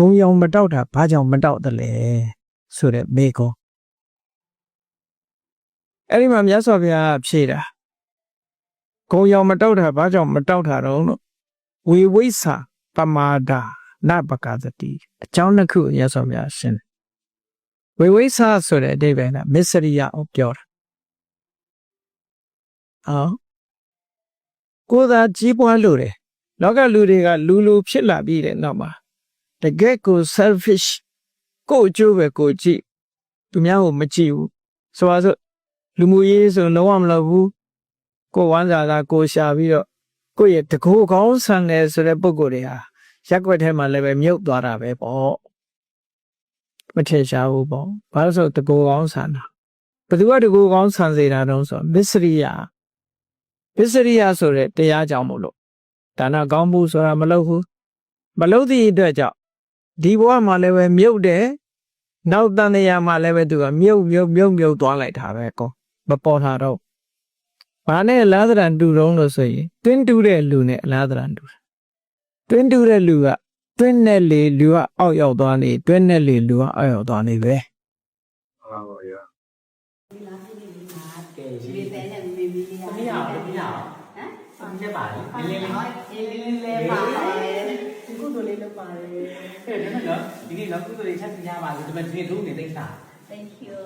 ဂုံရောင်မတောက်တာဘာကြောင့်မတောက်တယ်လဲဆိုတဲ့မေကောအဲ့ဒီမှာမြတ်စွာဘုရားကဖြေတာဂုံရောင်မတောက်တာဘာကြောင့်မတောက်တာတော့လို့ဝေဝိဆာပမာဒာနပကသတိအကြောင်းတစ်ခုမြတ်စွာဘုရားရှင်းတယ်ဝေဝိဆာဆိုတဲ့အဓိပ္ပာယ်ကမစ္စရိယကိုပြောတာအော်ကိုယ်သာကြီးပွားလို့တယ်လောကလူတွေကလူလူဖြစ်လာပြီးတဲ့နောက်မှာ တကယ်ကို selfish ကိုယ့်အကျိုးပဲကိုယ်ကြည့်သူများကိုမကြည့်ဘူးဆိုပါစို့လူမှုရေးဆိုလုံးဝမလုပ်ဘူးကိုယ်ဝမ်းစာသာကိုယ်ရှာပြီးတော့ကိုယ့်ရဲ့တကူကောင်းဆန်တယ်ဆိုတဲ့ပုံကိုယ်တွေဟာရက်ွက်ထဲမှာလည်းပဲမြုပ်သွားတာပဲပေါ့မထင်ရှားဘူးပေါ့ဘာလို့ဆိုတကူကောင်းဆန်တာဘယ်သူကတကူကောင်းဆန်စေတာတုံးဆိုမစ္စရိယမစ္စရိယဆိုတဲ့တရားကြောင့်မို့လို့ဒါနကောင်းမှုဆိုတာမလုပ်ဘူးမလုပ်သည့်အတွက်ကြောင့် ဒီဘဝမှာလည်းပဲမြုပ်တယ်နောက်တန်တရားမှာလည်းပဲသူကမြုပ်မြုပ်မြုပ်မြုပ်သွားလိုက်တာပဲကောမပေါ်တာတော့ဘာနဲ့အလားသဏ္ဍာန်တူတုံးလို့ဆိုရင်တွင်းတူးတဲ့လူနဲ့အလားသဏ္ဍာန်တူတယ်တွင်းတူးတဲ့လူကတွင်းနဲ့လေလူကအောက်ရောက်သွားနေတွင်းနဲ့လေလူကအောက်ရောက်သွားနေပဲဟုတ်ပါရဲ့ကဲဒီရှိတဲ့နဲ့မေမီလေးသမီးရအောင်သမီးရအောင်ဟမ်သမီးလက်ပါလေဒီလလေးင်းလင်းလေးလေး လေးလေးလေးပါပါတယ်ဒီကုသိုလ်လေးလုပ်ပါလေကဲဒီမှာနော်ဒီနေ့တော့ကုသိုလ်တွေချက်ပြရပါလို့ဒီမှာဒီနေ့လုံးနေသိတာ thank you